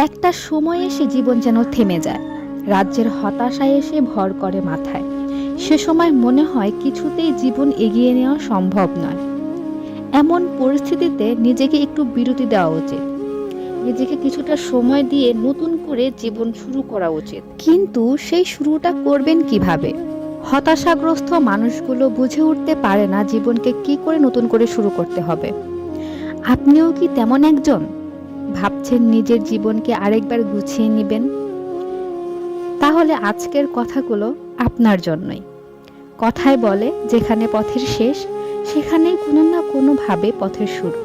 একটা সময় এসে জীবন যেন থেমে যায়। রাজ্যের হতাশায় এসে ভর করে মাথায়। সে সময় মনে হয় কিছুতেই জীবন এগিয়ে নেওয়া সম্ভব নয়। এমন পরিস্থিতিতে নিজেকে একটু বিরতি দেওয়া উচিত। নিজেকে কিছুটা সময় দিয়ে নতুন করে জীবন শুরু করা উচিত। কিন্তু সেই শুরুটা করবেন কীভাবে? হতাশাগ্রস্ত মানুষগুলো বুঝে উঠতে পারে না জীবনকে কি করে নতুন করে শুরু করতে হবে। আপনিও কি তেমন একজন? ভাবছেন নিজের জীবনকে আরেকবার গুছিয়ে নেবেন? তাহলে আজকের কথাগুলো আপনার জন্যই। কথায় বলে যেখানে পথের শেষ সেখানেই কোনো না কোনোভাবে পথের শুরু।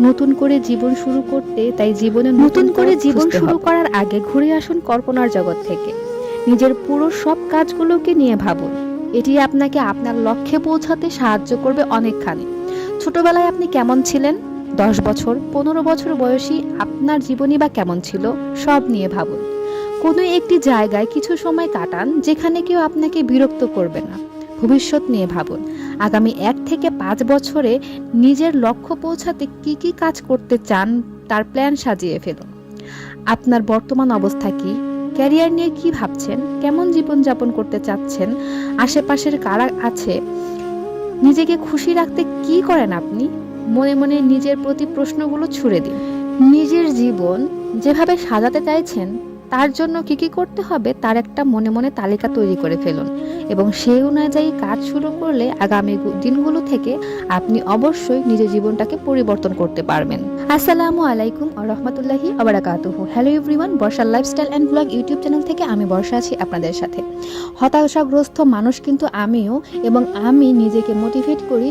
নতুন করে জীবন শুরু করতে তাই জীবনে নতুন করে জীবন শুরু করার আগে ঘুরে আসুন কল্পনার জগৎ থেকে। নিজের পুরো সব কাজগুলোকে নিয়ে ভাবুন। এটি আপনাকে আপনার লক্ষ্যে পৌঁছাতে সাহায্য করবে অনেকখানি। ছোটবেলায় আপনি কেমন ছিলেন? দশ বছর, পনেরো বছর বয়সী আপনার জীবনই বা কেমন ছিল, সব নিয়ে ভাবুন। কোনো একটি জায়গায় কিছু সময় কাটান যেখানে কেউ আপনাকে বিরক্ত করবে না। ভবিষ্যৎ নিয়ে ভাবুন। আগামী এক থেকে পাঁচ বছরে নিজের লক্ষ্য পৌঁছাতে কি কি কাজ করতে চান তার প্ল্যান সাজিয়ে ফেলুন। আপনার বর্তমান অবস্থা কি? ক্যারিয়ার নিয়ে কি ভাবছেন? কেমন জীবনযাপন করতে চাচ্ছেন? আশেপাশের কারা আছে? নিজেকে খুশি রাখতে কি করেন আপনি? মনে মনে নিজের প্রতি প্রশ্নগুলো ছুড়ে দিন নিজের জীবন যেভাবে সাজাতে চাইছেন, তার জন্য কি কি করতে হবে তার একটা মনে মনে তালিকা তৈরি করে ফেলুন এবং সেই অনুযায়ী কাজ শুরু করলে আগামী দিনগুলো থেকে আপনি অবশ্যই নিজের জীবনটাকে পরিবর্তন করতে পারবেন। আসসালামু আলাইকুম রহমতুল্লাহি আবরাকাতুহু হ্যালো এভরিওয়ান বর্ষার lifestyle and blog YouTube channel থেকে আমি বর্ষা আছি আপনাদের সাথে। হতাশাগ্রস্ত মানুষ কিন্তু আমিও এবং আমি নিজেকে মোটিভেট করি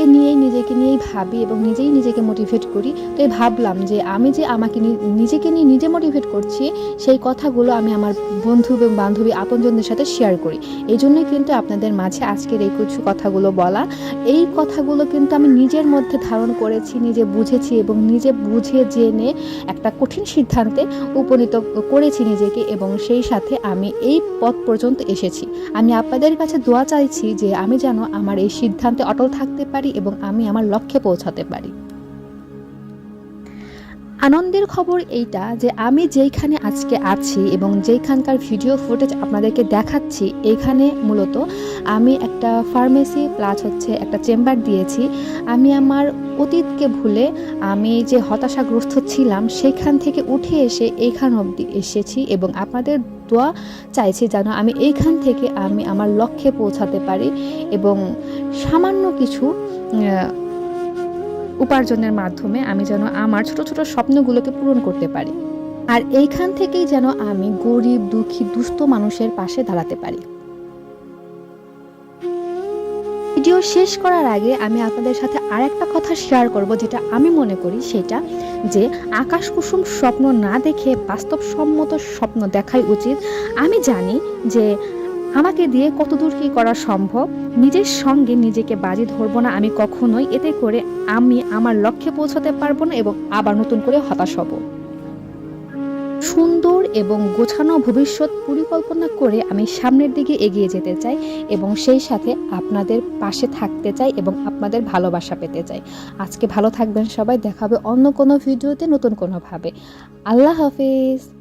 নিজেরকে নিয়েই, নিজেকে নিয়েই ভাবি এবং নিজেই নিজেকে মোটিভেট করি। তো ভাবলাম যে আমি যে আমাকে নিজেকে নিয়ে নিজে মোটিভেট করছি, সেই কথাগুলো আমি আমার বন্ধু এবং বান্ধবী আপনজনদের সাথে শেয়ার করি। এই জন্যই কিন্তু আপনাদের মাঝে আজকের এই কিছু কথাগুলো বলা। এই কথাগুলো কিন্তু আমি নিজের মধ্যে ধারণ করেছি, নিজে বুঝেছি এবং নিজে বুঝে জেনে একটা কঠিন সিদ্ধান্তে উপনীত করেছি নিজেকে এবং সেই সাথে আমি এই পথ পর্যন্ত এসেছি। আমি আপনাদের কাছে দোয়া চাইছি যে আমি যেন আমার এই সিদ্ধান্তে অটল থাকতে পারি এবং আমি আমার লক্ষ্যে পৌঁছাতে পারি। আনন্দের খবর এইটা যে আমি যেইখানে আজকে আছি এবং যেইখানকার ভিডিও ফুটেজ আপনাদেরকে দেখাচ্ছি এইখানে মূলত আমি একটা ফার্মেসি প্লাস হচ্ছে একটা চেম্বার দিয়েছি। আমি আমার অতীতকে ভুলে আমি যে হতাশাগ্রস্ত ছিলাম, সেখান থেকে উঠে এসে এইখান অবধি এসেছি এবং আপনাদের দোয়া চাইছি যেন আমি এইখান থেকে আমি আমার লক্ষ্যে পৌঁছাতে পারি এবং সামান্য কিছু উপার্জনের মাধ্যমে আমি যেন আমার ছোট ছোট স্বপ্নগুলোকে পূরণ করতে পারি। আর এইখান থেকেই যেন আমি গরিব, দুঃখী, দুস্থ মানুষের পাশে দাঁড়াতে পারি। ভিডিও শেষ করার আগে আমি আপনাদের সাথে আর একটা কথা শেয়ার করব, যেটা আমি মনে করি সেটা যে আকাশ কুসুম স্বপ্ন না দেখে বাস্তবসম্মত স্বপ্ন দেখাই উচিত। আমি জানি যে আমাকে দিয়ে কতদূর কি করা সম্ভব? নিজের সঙ্গে নিজেকে বাজি ধরবো না আমি কখনোই, এতে করে আমি আমার লক্ষ্যে পৌঁছাতে পারব না এবং আবার নতুন করে হতাশ হব। সুন্দর এবং গোছানো ভবিষ্যৎ পরিকল্পনা করে আমি সামনের দিকে এগিয়ে যেতে চাই এবং সেই সাথে আপনাদের পাশে থাকতে চাই এবং আপনাদের ভালোবাসা পেতে চাই। আজকে ভালো থাকবেন সবাই দেখাবে অন্য কোনো ভিডিওতে নতুন কোনোভাবে। আল্লাহ হাফিজ।